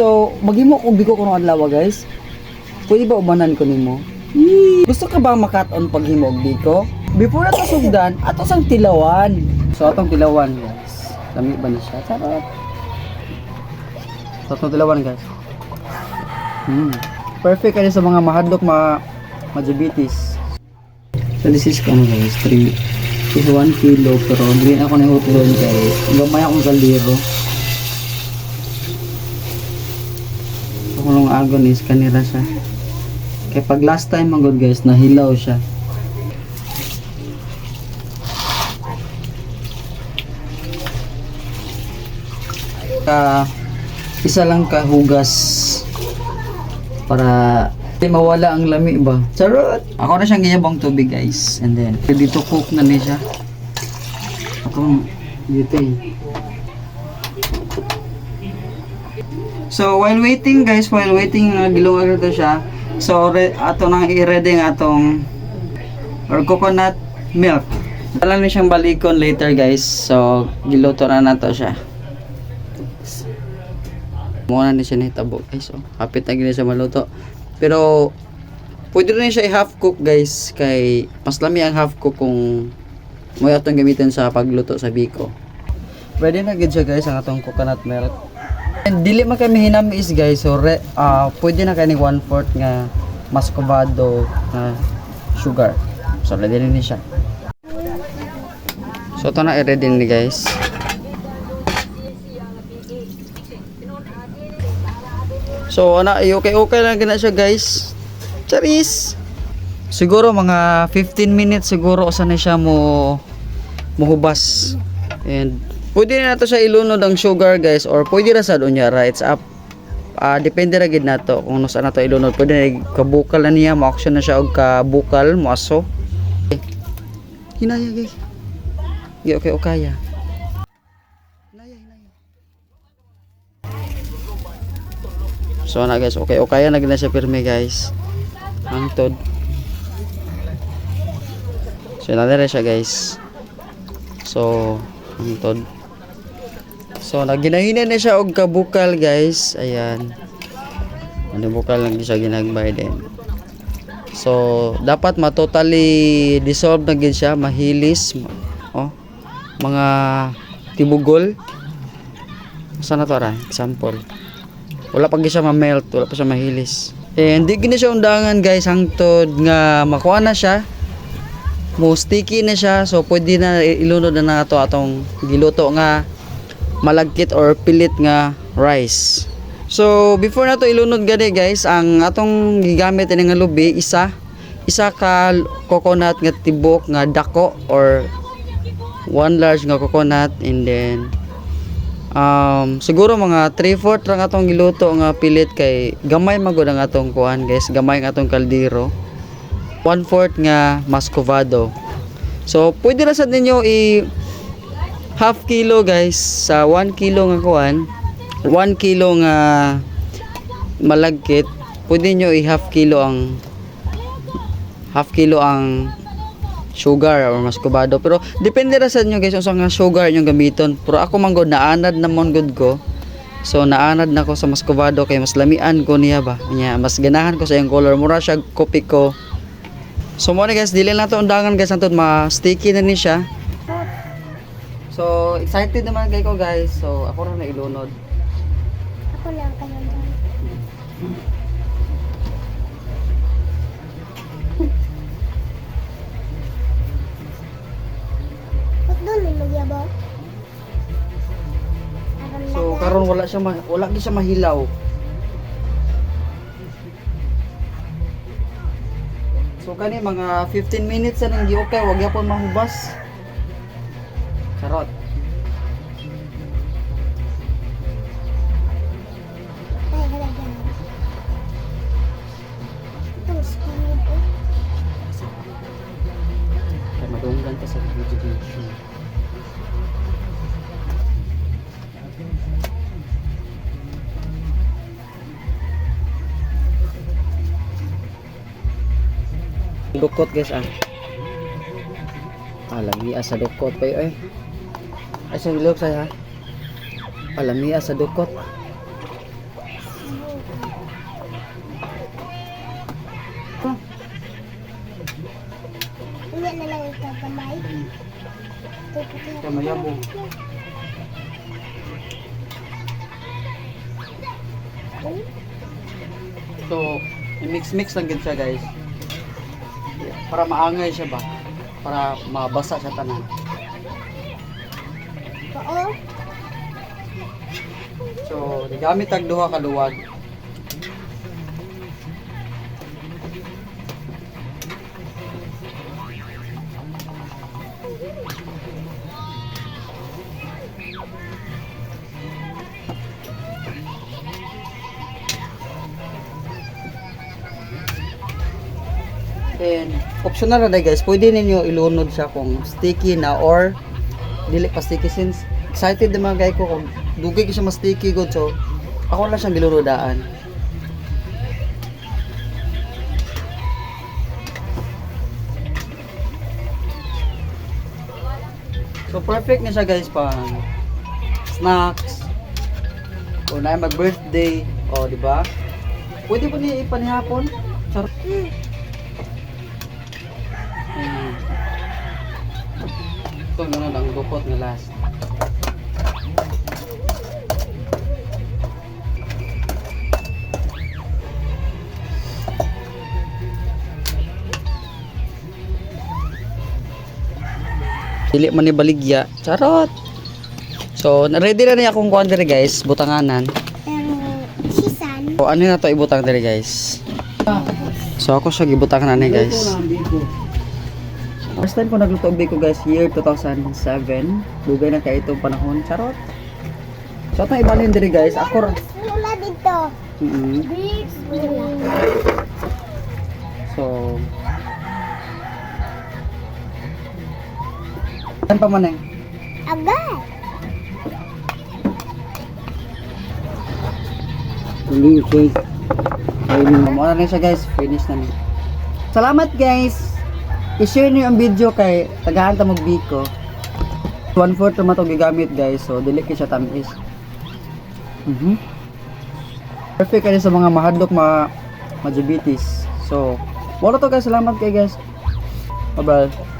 So, maghimo kung biko ko ng adlaw guys. Pwede ba ubanan ko nimo? Gusto ka ba makat-on paghimo og biko? Before ato sugdan, ato sang tilawan. So atong tilawan guys. Lami ba ni siya? Sarap. So atong tilawan guys. Hmm. Perfect kani sa mga mahadlok ma ma diabetes. So this is kamo guys, 3 is 1 kilo pero hindi ako na utlon kay gamay akong kaldero. So kung ang agon is kanira siya. Kaya pag last time magod guys, nahilaw siya. Ka isa lang ka hugas para di mawala ang lami ba. Charot! Ako na siyang giyabang tubig guys. And then, dito cook na niya siya. Ako, dito eh. So, while waiting guys, while waiting gilungan ito siya, so, re, ato nang i-ready ang atong or coconut milk. Wala na siyang balikon later guys, so, giluto na nato siya. Muna na siya nahitabo guys, so, kapit na gina siya maluto. Pero, pwede rin siya i-half cook guys, kay mas lami ang half cook kung mo atong gamitin sa pagluto sa biko. Pwede na gid siya guys ang atong coconut milk. Dili man kami hinamis guys, so re, ah, pwede na kani 1/4 nga mascovado na sugar. So ready na ni siya. So ito na i-ready ni guys. So ana okay okay lang gina siya guys. Charis. Siguro mga 15 minutes siguro usa na siya mo muhubas. And pwede na nato siya ilunod ang sugar guys or pwede ra sad unyara it's up Ah, depende ra gid nato kung saan nato ilunod. Pwede na kabukal na niya, ma-auction na siya og kabukal, moaso. Hinaya guys. Gi okay okay ya. Hinaya hinaya. So na guys, okay okay na gid na siya pirmi guys. Hangtod. So na siya guys. So hangtod. So naginahinan na siya og kabukal guys. Ayan. Ano bukal lang siya ginagbay din. So dapat ma-totally dissolve na gid siya, mahilis. ma- Oh. Mga tibugol. Sana to ra? Example. Wala pa gid siya ma-melt, wala pa siya mahilis. Eh, hindi gina siya undangan guys hangtod nga makuha na siya. Mo sticky na siya so pwede na ilunod na nato atong giluto nga malagkit or pilit nga rice. So before nato ilunod gani guys, ang atong gigamit nga lubi isa isa ka coconut nga tibok nga dako or one large nga coconut and then um, siguro mga 3/4 lang atong giluto nga pilit kay gamay magud ang atong kuan guys, gamay ang atong kaldero. 1/4 nga mascovado. So pwede ra sad ninyo i half kilo guys sa 1 kilo nga kuan 1 kilo nga malagkit pwede nyo i half kilo ang half kilo ang sugar or mascovado pero depende ra sa inyo guys unsa nga sugar inyong gamiton. Pero ako man gud naanad na mon gud ko. So naanad na ko sa mascovado kay mas lamian ko niya ba? Niya mas ganahan ko sa iyang color. Mura siya kopi ko. So mo guys dili na to undangan guys antod ma sticky na ni siya So, excited naman kayo ko guys. So, ako rin na ilunod. Ako lang ka naman. Ba't doon may? Aram So, karon wala siya ma- wala gyud siya mahilaw. So, kani mga 15 minutes na nang okay, wag yapon mahubas. Charot. Kaya madunggan. Dukot guys ah. Alami sa dukot pa eh. Ay sa ilog saya. Palamia sa dukot. Iya ano na lang ito kamay. Kamay mo. So, mix-mix lang gid siya guys. Para maangay siya ba? Para mabasa siya tanan. So, gamit tag duha ka luwag. And optional na guys, pwede ninyo ilunod siya kung sticky na or dili pa sticky since excited naman guys ko kung dugay ko siya mas sticky good so ako lang siyang gilunodaan. So perfect na siya guys pang snacks o na mag-birthday o di ba? Pwede po niya ipanihapon. Charot. Hmm. Ito na ang dukot na last. Dili man ni baligya. Charot. So, ready na niya akong kuan diri guys, butanganan. Sisan. So, ano na to ibutang diri guys? So, ako siya gibutang na ni guys. First time ko nagluto og biko guys, year 2007. Dugay na kay itong panahon. Charot. So, atong ibalhin diri guys. Ako Lula dito. Mm Lula. So, Yan pa man eh. Agad. Hindi, okay. Ayun, muna na siya guys. Finish na niya. Salamat guys! I-share niyo ang video kay tagahan ta mag biko. One fourth naman ito gigamit guys. So, dili kay siya tamis. Mhm. Perfect kayo sa mga mahadlok mga mga diabetes. So, wala to guys. Salamat kay guys. Bye-bye.